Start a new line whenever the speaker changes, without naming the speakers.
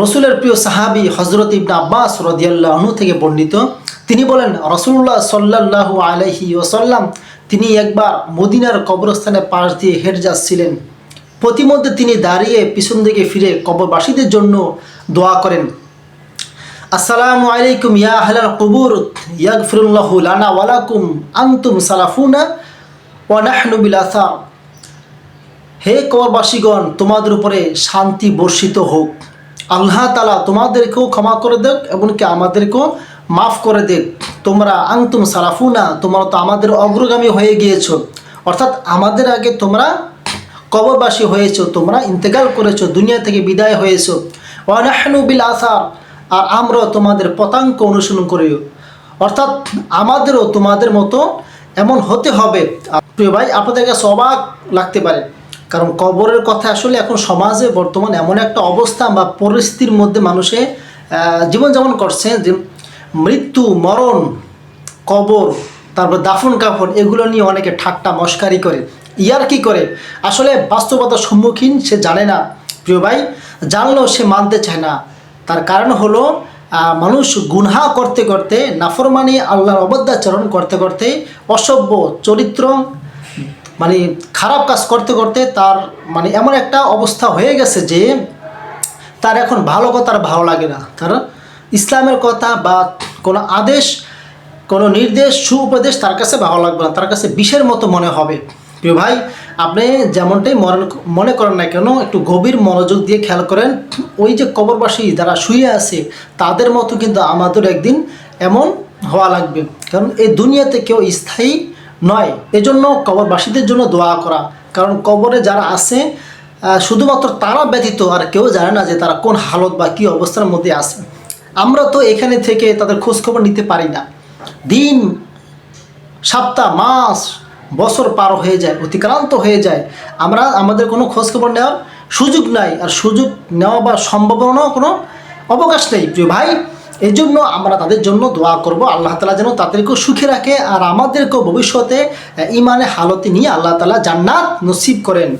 রসুলের প্রিয় সাহাবি হজরত ইবনা আব্বাস রদিয়াল্লাহনু থেকে বর্ণিত, তিনি বলেন রসুল্লাহ সাল্লাল্লাহু আলহি ওসাল্লাম তিনি একবার মদিনার কবরস্থানে পাশ দিয়ে হেঁটে যাচ্ছিলেন প্রতিমধ্যে তিনি দাঁড়িয়ে পিছন দিকে ফিরে কবরবাসীদের জন্য দোয়া করেন। আসসালামু আলাইকুম ইয়া আহলাল কবুর, ইয়াগফিরুল্লাহু লানা ওয়ালাকুম আনতুম সালাফুনা ওয়া নাহনু বিল আসার। হে কবরবাসীগণ, তোমাদের উপরে শান্তি বর্ষিত হোক। আল্লাহ তালা তোমাদেরকেও ক্ষমা করে দেখ এমনকি আমাদেরকেও মাফ করে দেখ তোমরা আংতুম সালাফুনা, তোমরা তো আমাদের অগ্রগামী হয়ে গিয়েছ। অর্থাৎ আমাদের আগে তোমরা কবরবাসী হয়েছো, তোমরা ইন্তেকাল করেছ, দুনিয়া থেকে বিদায় হয়েছো। ওয়ানাহনু বিল আসার, আর আমরাও তোমাদের পতাঙ্ক অনুসরণ করিও অর্থাৎ আমাদেরও তোমাদের মতো এমন হতে হবে। প্রিয় ভাই, আপনাদের কাছে অবাক লাগতে পারে। কারণ কবরের কথা আসলে এখন সমাজে বর্তমান এমন একটা অবস্থা বা পরিস্থিতির মধ্যে মানুষে আহ, জীবনযাপন করছে যে মৃত্যু মরণ কবর তারপর দাফন কাফন এগুলো নিয়ে অনেকে ঠাট্টা মস্কারি করে। ইয়ার কি করে? আসলে বাস্তবতার সম্মুখীন সে জানে না। প্রিয় ভাই জানলেও সে মানতে চায় না। তার কারণ হলো মানুষ গুনহা করতে করতে নাফরমানি আল্লাহর অবদ্যাচরণ করতে করতে অসভ্য চরিত্র মানে খারাপ কাজ করতে করতে তার মানে এমন একটা অবস্থা হয়ে গেছে যে তার এখন ভালো কথা আর ভালো লাগে না। তার ইসলামের কথা বা কোনো আদেশ, কোনো নির্দেশ সুউপদেশ তার কাছে ভালো লাগবে না। তার কাছে বিষের মতো মনে হবে। প্রিয় ভাই, আপনি যেমনটাই মনে মনে করেন না কেন, একটু গভীর মনোযোগ দিয়ে খেয়াল করেন, ওই যে কবরবাসী যারা শুয়ে আছে, তাদের মতো কিন্তু আমাদের একদিন এমন হওয়া লাগবে। কারণ এই দুনিয়াতে কেউ স্থায়ী নয়। এজন্য কবরবাসীদের জন্য দোয়া করা। কারণ কবরে যারা আছে শুধুমাত্র তারা ব্যতীত আর কেউ জানে না যে তারা কোন হালত বা কী অবস্থার মধ্যে আছে। আমরা তো এখানে থেকে তাদের খোঁজখবর নিতে পারি না। দিন, সপ্তাহ, মাস, বছর পার হয়ে যায়, অতিক্রান্ত হয়ে যায়। আমরা, আমাদের কোনো খোঁজখবর নেওয়ার সুযোগ নাই। আর সুযোগ নেওয়া বা সম্ভাবনাও কোনো অবকাশ নেই। প্রিয় ভাই এই জন্য আমরা তাদের জন্য দোয়া করব। আল্লাহ তালা যেন তাদেরকেও সুখে রাখে আর আমাদেরকেও ভবিষ্যতে ইমানে হালতে নিয়ে আল্লাহ তালা জান্নাত নসিব করেন।